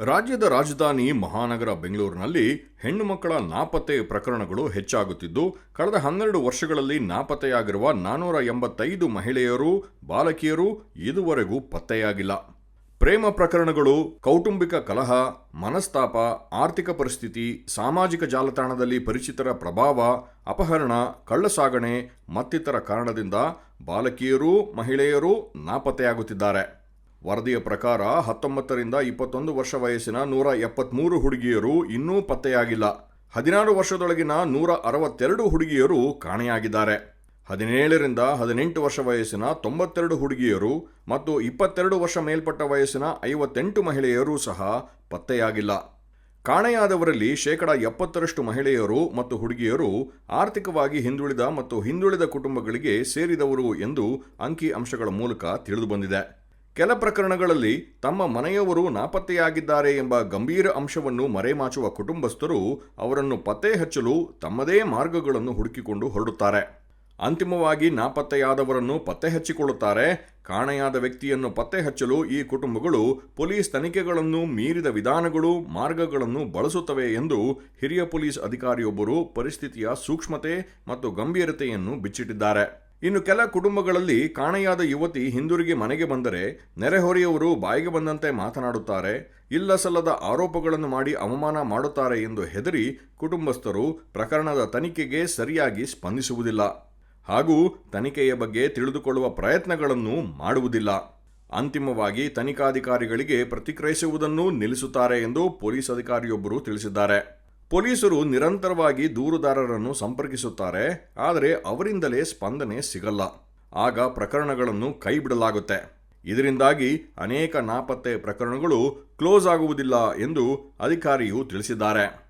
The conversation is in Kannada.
ರಾಜ್ಯದ ರಾಜಧಾನಿ ಮಹಾನಗರ ಬೆಂಗಳೂರಿನಲ್ಲಿ ಹೆಣ್ಣು ಮಕ್ಕಳ ನಾಪತ್ತೆ ಪ್ರಕರಣಗಳು ಹೆಚ್ಚಾಗುತ್ತಿದ್ದು, ಕಳೆದ ಹನ್ನೆರಡು ವರ್ಷಗಳಲ್ಲಿ ನಾಪತ್ತೆಯಾಗಿರುವ ನಾನೂರ ಎಂಬತ್ತೈದು ಮಹಿಳೆಯರು, ಬಾಲಕಿಯರು ಇದುವರೆಗೂ ಪತ್ತೆಯಾಗಿಲ್ಲ. ಪ್ರೇಮ ಪ್ರಕರಣಗಳು, ಕೌಟುಂಬಿಕ ಕಲಹ, ಮನಸ್ತಾಪ, ಆರ್ಥಿಕ ಪರಿಸ್ಥಿತಿ, ಸಾಮಾಜಿಕ ಜಾಲತಾಣದಲ್ಲಿ ಪರಿಚಿತರ ಪ್ರಭಾವ, ಅಪಹರಣ, ಕಳ್ಳಸಾಗಣೆ ಮತ್ತಿತರ ಕಾರಣದಿಂದ ಬಾಲಕಿಯರೂ, ಮಹಿಳೆಯರು ನಾಪತ್ತೆಯಾಗುತ್ತಿದ್ದಾರೆ. ವರದಿಯ ಪ್ರಕಾರ ಹತ್ತೊಂಬತ್ತರಿಂದ ಇಪ್ಪತ್ತೊಂದು ವರ್ಷ ವಯಸ್ಸಿನ ನೂರ ಎಪ್ಪತ್ತ್ಮೂರು ಹುಡುಗಿಯರು ಇನ್ನೂ ಪತ್ತೆಯಾಗಿಲ್ಲ. ಹದಿನಾರು ವರ್ಷದೊಳಗಿನ ನೂರ ಅರವತ್ತೆರಡು ಹುಡುಗಿಯರು ಕಾಣೆಯಾಗಿದ್ದಾರೆ. ಹದಿನೇಳರಿಂದ ಹದಿನೆಂಟು ವರ್ಷ ವಯಸ್ಸಿನ ತೊಂಬತ್ತೆರಡು ಹುಡುಗಿಯರು ಮತ್ತು ಇಪ್ಪತ್ತೆರಡು ವರ್ಷ ಮೇಲ್ಪಟ್ಟ ವಯಸ್ಸಿನ ಐವತ್ತೆಂಟು ಮಹಿಳೆಯರೂ ಸಹ ಪತ್ತೆಯಾಗಿಲ್ಲ. ಕಾಣೆಯಾದವರಲ್ಲಿ ಶೇಕಡ ಎಪ್ಪತ್ತರಷ್ಟು ಮಹಿಳೆಯರು ಮತ್ತು ಹುಡುಗಿಯರು ಆರ್ಥಿಕವಾಗಿ ಹಿಂದುಳಿದ ಮತ್ತು ಹಿಂದುಳಿದ ಕುಟುಂಬಗಳಿಗೆ ಸೇರಿದವರು ಎಂದು ಅಂಕಿ ಅಂಶಗಳ ಮೂಲಕ ತಿಳಿದುಬಂದಿದೆ. ಕೆಲ ಪ್ರಕರಣಗಳಲ್ಲಿ ತಮ್ಮ ಮನೆಯವರು ನಾಪತ್ತೆಯಾಗಿದ್ದಾರೆ ಎಂಬ ಗಂಭೀರ ಅಂಶವನ್ನು ಮರೆಮಾಚುವ ಕುಟುಂಬಸ್ಥರು ಅವರನ್ನು ಪತ್ತೆ ಹಚ್ಚಲು ತಮ್ಮದೇ ಮಾರ್ಗಗಳನ್ನು ಹುಡುಕಿಕೊಂಡು ಹೊರಡುತ್ತಾರೆ. ಅಂತಿಮವಾಗಿ ನಾಪತ್ತೆಯಾದವರನ್ನು ಪತ್ತೆ ಹಚ್ಚಿಕೊಳ್ಳುತ್ತಾರೆ. ಕಾಣೆಯಾದ ವ್ಯಕ್ತಿಯನ್ನು ಪತ್ತೆ ಹಚ್ಚಲು ಈ ಕುಟುಂಬಗಳು ಪೊಲೀಸ್ ತನಿಖೆಗಳನ್ನು ಮೀರಿದ ವಿಧಾನಗಳು, ಮಾರ್ಗಗಳನ್ನು ಬಳಸುತ್ತವೆ ಎಂದು ಹಿರಿಯ ಪೊಲೀಸ್ ಅಧಿಕಾರಿಯೊಬ್ಬರು ಪರಿಸ್ಥಿತಿಯ ಸೂಕ್ಷ್ಮತೆ ಮತ್ತು ಗಂಭೀರತೆಯನ್ನು ಬಿಚ್ಚಿಟ್ಟಿದ್ದಾರೆ. ಇನ್ನು ಕೆಲ ಕುಟುಂಬಗಳಲ್ಲಿ ಕಾಣೆಯಾದ ಯುವತಿ ಹಿಂದಿರುಗಿ ಮನೆಗೆ ಬಂದರೆ ನೆರೆಹೊರೆಯವರು ಬಾಯಿಗೆ ಬಂದಂತೆ ಮಾತನಾಡುತ್ತಾರೆ. ಇಲ್ಲ ಸಲ್ಲದ ಆರೋಪಗಳನ್ನು ಮಾಡಿ ಅವಮಾನ ಮಾಡುತ್ತಾರೆ ಎಂದು ಹೆದರಿ ಕುಟುಂಬಸ್ಥರು ಪ್ರಕರಣದ ತನಿಖೆಗೆ ಸರಿಯಾಗಿ ಸ್ಪಂದಿಸುವುದಿಲ್ಲ. ಹಾಗೂ ತನಿಖೆಯ ಬಗ್ಗೆ ತಿಳಿದುಕೊಳ್ಳುವ ಪ್ರಯತ್ನಗಳನ್ನು ಮಾಡುವುದಿಲ್ಲ. ಅಂತಿಮವಾಗಿ ತನಿಖಾಧಿಕಾರಿಗಳಿಗೆ ಪ್ರತಿಕ್ರಿಯಿಸುವುದನ್ನು ನಿಲ್ಲಿಸುತ್ತಾರೆ ಎಂದು ಪೊಲೀಸ್ ಅಧಿಕಾರಿಯೊಬ್ಬರು ತಿಳಿಸಿದ್ದಾರೆ. ಪೊಲೀಸರು ನಿರಂತರವಾಗಿ ದೂರುದಾರರನ್ನು ಸಂಪರ್ಕಿಸುತ್ತಾರೆ, ಆದರೆ ಅವರಿಂದಲೇ ಸ್ಪಂದನೆ ಸಿಗಲ್ಲ. ಆಗ ಪ್ರಕರಣಗಳನ್ನು ಕೈಬಿಡಲಾಗುತ್ತೆ. ಇದರಿಂದಾಗಿ ಅನೇಕ ನಾಪತ್ತೆ ಪ್ರಕರಣಗಳು ಕ್ಲೋಸ್ ಆಗುವುದಿಲ್ಲ ಎಂದು ಅಧಿಕಾರಿಯು ತಿಳಿಸಿದ್ದಾರೆ.